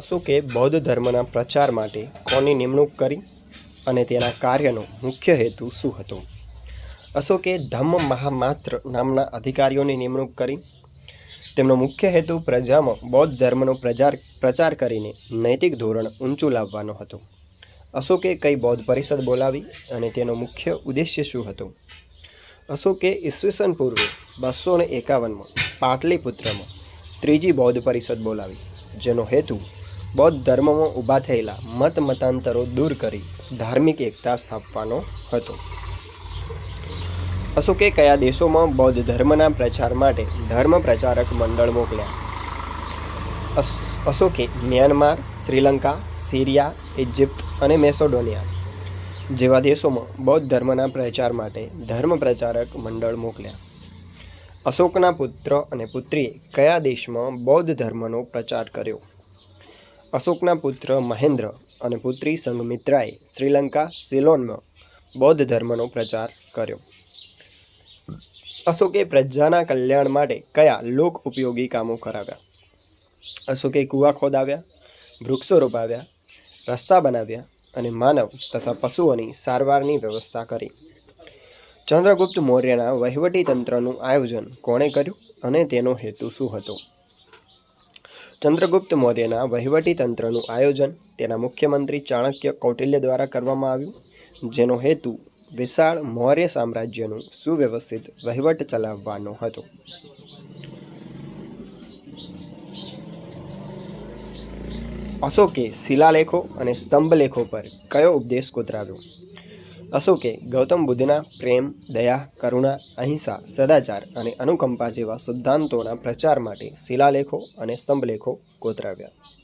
અશોકે બૌદ્ધ ધર્મના પ્રચાર માટે કોની નિમણૂક કરી અને તેના કાર્યનો મુખ્ય હેતુ શું હતો? અશોકે ધમ્મ મહામાત્ર નામના અધિકારીઓની નિમણૂક કરી. તેમનો મુખ્ય હેતુ પ્રજામાં બૌદ્ધ ધર્મનો પ્રચાર પ્રચાર કરીને નૈતિક ધોરણ ઊંચું લાવવાનો હતો. અશોકે કઈ બૌદ્ધ પરિષદ બોલાવી અને તેનો મુખ્ય ઉદ્દેશ્ય શું હતો? અશોકે ઈસવીસન પૂર્વે બસો ને એકાવનમાં પાટલીપુત્રમાં ત્રીજી બૌદ્ધ પરિષદ બોલાવી, જેનો હેતુ બૌદ્ધ ધર્મમાં ઊભા થયેલા મત મતાંતરો દૂર કરી ધાર્મિક એકતા સ્થાપવાનો હતો. અશોકે કયા દેશોમાં બૌદ્ધ ધર્મના પ્રચાર માટે ધર્મ પ્રચારક મંડળ મોકલ્યા? અશ- અશોકે મ્યાનમાર, શ્રીલંકા, સિરિયા, ઇજિપ્ત અને મેસોડોનિયા જેવા દેશોમાં બૌદ્ધ ધર્મના પ્રચાર માટે ધર્મ પ્રચારક મંડળ મોકલ્યા. અશોકના પુત્ર અને પુત્રીએ કયા દેશમાં બૌદ્ધ ધર્મનો પ્રચાર કર્યો? અશોકના પુત્ર મહેન્દ્ર અને પુત્રી સંઘમિત્રાએ શ્રીલંકા સિલોનમાં બૌદ્ધ ધર્મનો પ્રચાર કર્યો. અશોકે પ્રજાના કલ્યાણ માટે કયા લોક ઉપયોગી કામો કરાવ્યા? અશોકે કૂવા ખોદાવ્યા, વૃક્ષો રોપાવ્યા, રસ્તા બનાવ્યા અને માનવ તથા પશુઓની સારવારની વ્યવસ્થા કરી. ચંદ્રગુપ્ત મૌર્યના વહીવટી તંત્રનું આયોજન કોણે કર્યું અને તેનો હેતુ શું હતો? ચંદ્રગુપ્ત મૌર્યના વહીવટી તંત્રનું આયોજન તેના મુખ્યમંત્રી ચાણક્ય કૌટિલ્ય દ્વારા કરવામાં આવ્યું, જેનો હેતુ વિશાળ મૌર્ય સામ્રાજ્યનું સુવ્યવસ્થિત વહીવટ ચલાવવાનો હતો. અશોકે શિલાલેખો અને સ્તંભલેખો પર કયો ઉપદેશ કોતરાવ્યો? અશોકે ગૌતમ બુદ્ધના પ્રેમ, દયા, કરુણા, અહિંસા, સદાચાર અને અનુકંપા જેવા સિદ્ધાંતોના પ્રચાર માટે શિલાલેખો અને સ્તંભલેખો કોતરાવ્યા